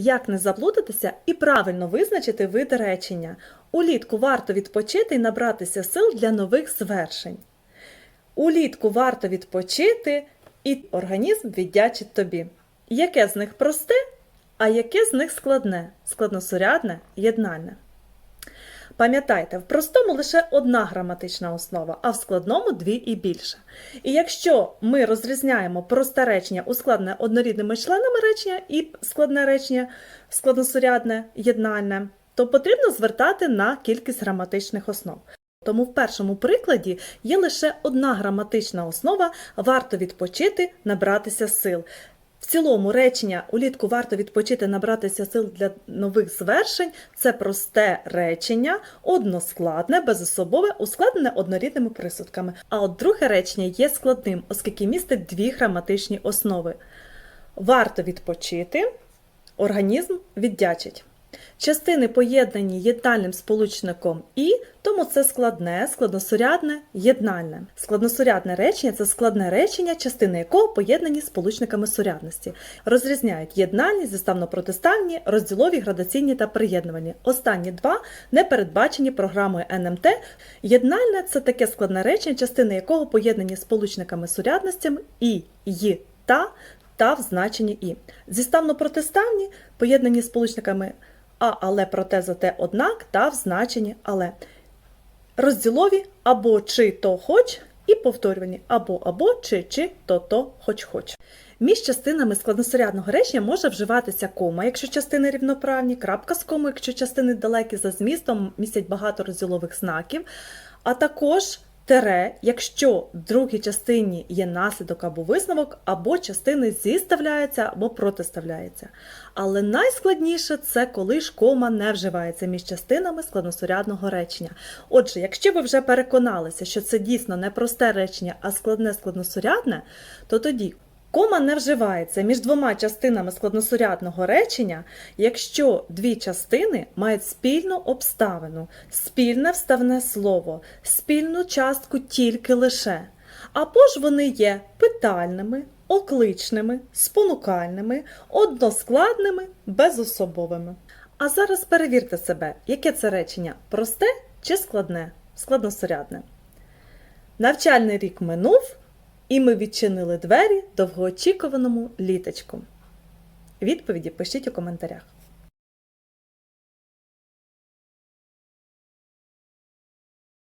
Як не заплутатися і правильно визначити вид речення. Улітку варто відпочити і набратися сил для нових звершень. Улітку варто відпочити, і організм віддячить тобі. Яке з них просте, а яке з них складне, складносурядне, єднальне. Пам'ятайте, в простому лише одна граматична основа, а в складному дві і більше. І якщо ми розрізняємо просте речення ускладнене однорідними членами речення і складне речення складносурядне, єднальне, то потрібно звертати на кількість граматичних основ. Тому в першому прикладі є лише одна граматична основа варто відпочити, набратися сил. В цілому речення улітку варто відпочити набратися сил для нових звершень це просте речення, односкладне, безособове, ускладнене однорідними присудками. А от друге речення є складним, оскільки містить дві граматичні основи. Варто відпочити, організм віддячить. Частини поєднані єднальним сполучником і, тому це складне, складносурядне, єднальне. Складносурядне речення це складне речення, частини якого поєднані сполучниками сурядності. Розрізняють єднальні, зіставно-протиставні, розділові, градаційні та приєднувані. Останні два не передбачені програмою НМТ. Єднальне це таке складне речення, частини якого поєднані сполучниками сурядностями і, й, та та в значенні і. Зіставно-протиставні поєднані сполучниками а, але, проте, зате, однак та в значенні але. Розділові або чи то хоч і повторювані або або чи чи то то хоч хоч. Між частинами складносурядного речення може вживатися кома, якщо частини рівноправні, крапка з комою, якщо частини далекі за змістом, містять багато розділових знаків, а також тере, якщо в другій частині є наслідок або висновок, або частини зіставляються або протиставляються. Але найскладніше це коли ж кома не вживається між частинами складносурядного речення. Отже, якщо ви вже переконалися, що це дійсно не просте речення, а складне складносурядне, то тоді Кома не вживається між двома частинами складносурядного речення, якщо дві частини мають спільну обставину, спільне вставне слово, спільну частку тільки лише. Або ж вони є питальними, окличними, спонукальними, односкладними, безособовими. А зараз перевірте себе, яке це речення просте чи складне, складносурядне. Навчальний рік минув. І ми відчинили двері довгоочікуваному літочку. Відповіді пишіть у коментарях.